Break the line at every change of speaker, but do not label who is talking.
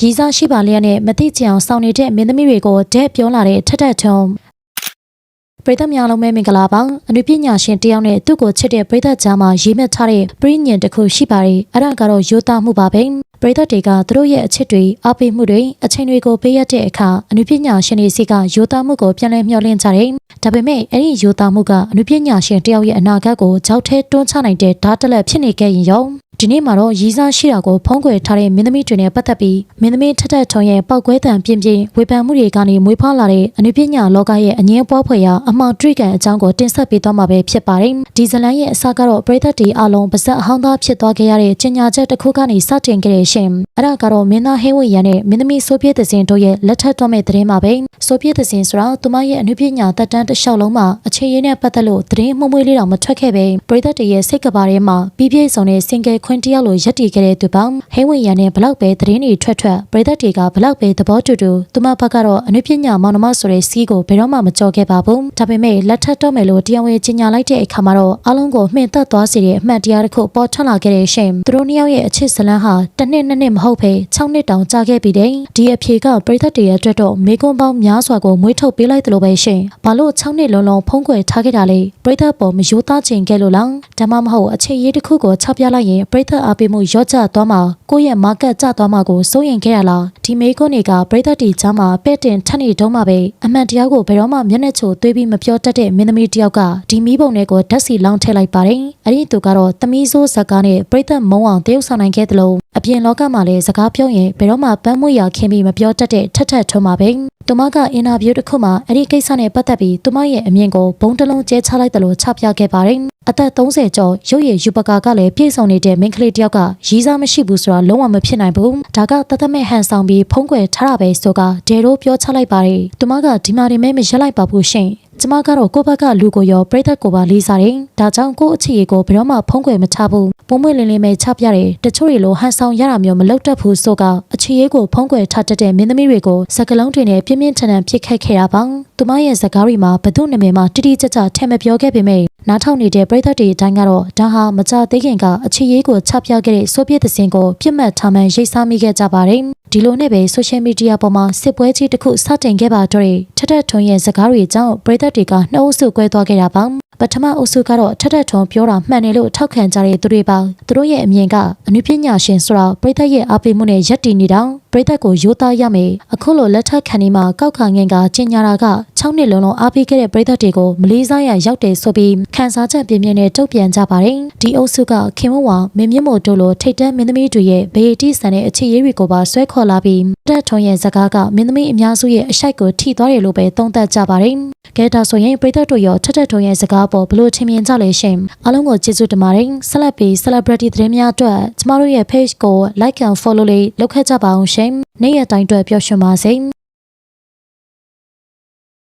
ရီစားရှိပါလျက်နဲ့မသိချင်အောင်စောင့်နေတဲ့မင်းသမီးတွေကိုတဲ့ပြောလာတဲ့ထက်ထက်ထုံပရိသတ်များလုံးပဲမင်္ဂလာပါအနုပညာရှင်တယောက်နဲ့သူ့ကိုချစ်တဲ့ပရိသတ်ကြားမှာရေးမှတ်ထားတဲ့ပြည့်ညင်တစ်ခုရှိပါတယ်အဲ့ဒါကတော့ရိုးသားမှုပါပဲပရိသတ်တွေကသူတို့ရဲ့အချစ်တွေအားပေးမှုတွေအချိန်တွေကိုပေးရတဲ့အခါအနုပညာရှင်တွေစီကရိုးသားမှုကိုပြန်လည်မျှော်လင့်ကြတယ်ဒါပေမဲ့အဲ့ဒီရိုးသားမှုကအနုပညာရှင်တယောက်ရဲ့အနာဂတ်ကိုကြောက်ထဲတွန်းချနိုင်တဲ့ဓာတ်တက်လက်ဖြစ်နေခဲ့ရင်ရော ဒီနေ့မှာတော့ရီးစားရှိတာကိုဖုံးကွယ်ထားတဲ့မင်းသမီးတွေနဲ့ပတ်သက်ပြီးမင်းသမီးထက်ထက်ထုံရဲ့ပောက်ကွဲတံပြင်းပြင်းဝေဖန်မှုတွေကနေမွေးဖွားလာတဲ့အနုပညာလောကရဲ့အငင်းပွားဖွယ်ရာအမှောင်တွေ့ကန်အကြောင်းကိုတင်ဆက်ပေးသွားမှာပဲဖြစ်ပါတယ်။ဒီဇလန်ရဲ့အစကတော့ပရိသတ်တွေအလုံးပါဇက်အဟောင်းသားဖြစ်သွားခဲ့ရတဲ့ကျင်ညာချက်တစ်ခုကနေစတင်ခဲ့တဲ့ရှင်။အဲ့ဒါကတော့မင်းသားဟင်းဝေရန်နဲ့မင်းသမီးဆိုဗီယက်သစင်တို့ရဲ့လက်ထပ်တော်မဲ့သတင်းပါပဲ။ဆိုဗီယက်သစင်ဆိုတာသူမရဲ့အနုပညာတက်တန်းတစ်လျှောက်လုံးမှာအခြေရင်းနဲ့ပတ်သက်လို့သတင်းမှုမွေးလေးတောင်မထွက်ခဲ့ပဲပရိသတ်တွေရဲ့စိတ်ကပါထဲမှာပြီးပြည့်စုံတဲ့စင်ကယ်ခွင်းတစ်ယောက်လိုရက်တည်ခဲ့တဲ့သူပေါင်းဟင်းဝေရန်နဲ့ဘလောက်ပဲသတင်းတွေထွက်ထွက်ပရိသတ်တွေကဘလောက်ပဲသဘောတူတူသူမဘက်ကတော့အနုပညာမောင်နှမဆိုတဲ့စီးကိုဘယ်တော့မှမကြော်ခဲ့ပါဘူး။ဒါပေမဲ့လက်ထပ်တော့မယ်လို့တရားဝင်ကြီးညာလိုက်တဲ့အခါမှာတော့အလုံးကိုမှင်သက်သွားစေတဲ့အမှန်တရားတစ်ခုပေါ်ထွက်လာခဲ့တဲ့ရှင်။သူတို့နှစ်ယောက်ရဲ့အချစ်ဇလန်းဟာတစ်နှစ်နှစ်နှစ်မဟုတ်ဘဲ6နှစ်တောင်ကြာခဲ့ပြီတဲ့။ဒီအဖြေကပရိသတ်တွေရဲ့အတွက်တော့မေကွန်းပေါင်းများစွာကိုမွေးထုတ်ပေးလိုက်တယ်လို့ပဲရှင်။ဘာလို့6နှစ်လုံးလုံးဖုံးကွယ်ထားခဲ့တာလဲ။ပရိသတ်ပေါ်မယိုးသားခြင်းခဲ့လို့လား။ဒါမှမဟုတ်အခြေရေးတစ်ခုကိုချပြလိုက်ရင်ပရိသတ်အားပေးမှုရော့ကျသွားမှာကိုယ့်ရဲ့ market ကျသွားမှာကိုစိုးရင်ခဲ့ရလား။ဒီမေကွန်းတွေကပရိသတ်တွေကြားမှာပဲ့တင်ထက်နေတုံးမှာပဲအမှန်တရားကိုဘယ်တော့မှမျက်နှာချိုသွေးပြီးမပြောတတ်တဲ့မင်းသမီးတစ်ယောက်ကဒီမီးပုံတွေကိုဓာတ်စီလောင်းထည့်လိုက်ပါတယ်။အဲ့ဒီသူကတော့သမီးဆိုးဇက်ကားနဲ့ပြိသက်မုံအောင်တရုပ်ဆောင်နိုင်ခဲ့သလိုအပြင်လောကမှာလည်းစကားပြောရင်ဘယ်တော့မှပန်းမွေရခင်းပြီးမပြောတတ်တဲ့ထက်ထက်ထုံးပါပဲ။ သူမကအင်တာဗျူးတစ်ခုမှာအဲ့ဒီကိစ္စနဲ့ပတ်သက်ပြီးသူမရဲ့အမြင်ကိုဘုံတစ်လုံးကျဲချလိုက်တယ်လို့ချပြခဲ့ပါတယ်။အသက်30ကျော်ရုပ်ရည်ယူပကာကလည်းပြည့်စုံနေတဲ့မိန်းကလေးတစ်ယောက်ကရီးစားမရှိဘူးဆိုတာလုံးဝမဖြစ်နိုင်ဘူး။ဒါကတသက်မဲ့ဟန်ဆောင်ပြီးဖုံးကွယ်ထားတာပဲဆိုကဒေရိုးပြောချလိုက်ပါတယ်။သူမကဒီမာရီမဲမရက်လိုက်ပါဘူးရှင်။ ကျမကတော့ကိုယ့်ဘက်ကလူကိုရောပြိသက်ကိုပါလေးစားတယ်။ဒါကြောင့်ကိုယ့်အခြေအကိုဘယ်တော့မှဖုံးကွယ်မချဘူး။ပုံမွေလင်းလင်းပဲချပြတယ်။တချို့တွေလိုဟန်ဆောင်ရတာမျိုးမလုပ်တတ်ဘူးဆိုကအခြေအကိုဖုံးကွယ်ထားတတ်တဲ့မင်းသမီးတွေကိုစကလုံးတွေနဲ့ပြင်းပြင်းထန်ထန်ဖြစ်ခတ်ခဲ့တာပါ။သူမရဲ့စကားတွေမှာဘသူ့နာမည်မှတိတိကျကျထဲမပြောခဲ့ပေမဲ့နားထောင်နေတဲ့ပြိသက်တွေအတိုင်းကတော့ဒါဟာမကြသေးခင်ကအခြေရေးကိုချပြခဲ့တဲ့ဆိုဗီယက်သစင်ကိုပြစ်မှတ်ထားမှန်ရိတ်စားမိခဲ့ကြပါတယ်။ ဒီလိုနဲ့ပဲဆိုရှယ်မီဒီယာပေါ်မှာစစ်ပွဲကြီးတစ်ခုစတင်ခဲ့ပါတော့တယ်ထက်ထက်ထွန်းရဲ့စကားတွေကြောင့်ပြိသက်တွေကနှုတ်ဆုကွဲသွားခဲ့တာပါပထမအုပ်စုကတော့ထက်ထက်ထွန်းပြောတာမှန်တယ်လို့ထောက်ခံကြတဲ့သူတွေပါသူတို့ရဲ့အမြင်ကအနုပညာရှင်ဆိုတာပြိသက်ရဲ့အားပေးမှုနဲ့ယက်တည်နေတာပြိသက်ကိုရိုးသားရမယ်အခုလိုလက်ထက်ခံနေမှာကောက်ခါငင်ကကျင်ညာတာက6နှစ်လုံးလုံးအားပေးခဲ့တဲ့ပြိသက်တွေကိုမလေးစားရရောက်တယ်ဆိုပြီးခန်းစားချက်ပြင်းပြင်းနဲ့တုတ်ပြန်ကြပါတယ်ဒီအုပ်စုကခင်မဝါမင်းမြင့်မို့တို့လိုထိတ်တန်းမင်းသမီးတွေရဲ့ဘေးတိဆန်တဲ့အခြေရေးတွေကိုပါဆွဲခေါ်လာပြီးတက်ထုံရဲ့ဇကားကမင်းသမီးအများစုရဲ့အရှိုက်ကိုထိသွားတယ်လို့ပဲသုံးသပ်ကြပါတယ်ကဲဒါဆိုရင်ပြိသက်တို့ရောထက်ထက်ထုံရဲ့ဇကားပေါ်ဘလို့ထင်မြင်ကြလဲရှင်အားလုံးကိုကျေးဇူးတင်ပါတယ်ဆက်လက်ပြီး celebrity သတင်းများအတွက်ကျမတို့ရဲ့ page ကို like and follow လေးလုပ်ခဲ့ကြပါအောင်ရှင်နေ့ရက်တိုင်းအတွက်ပျော်ရွှင်ပါစေ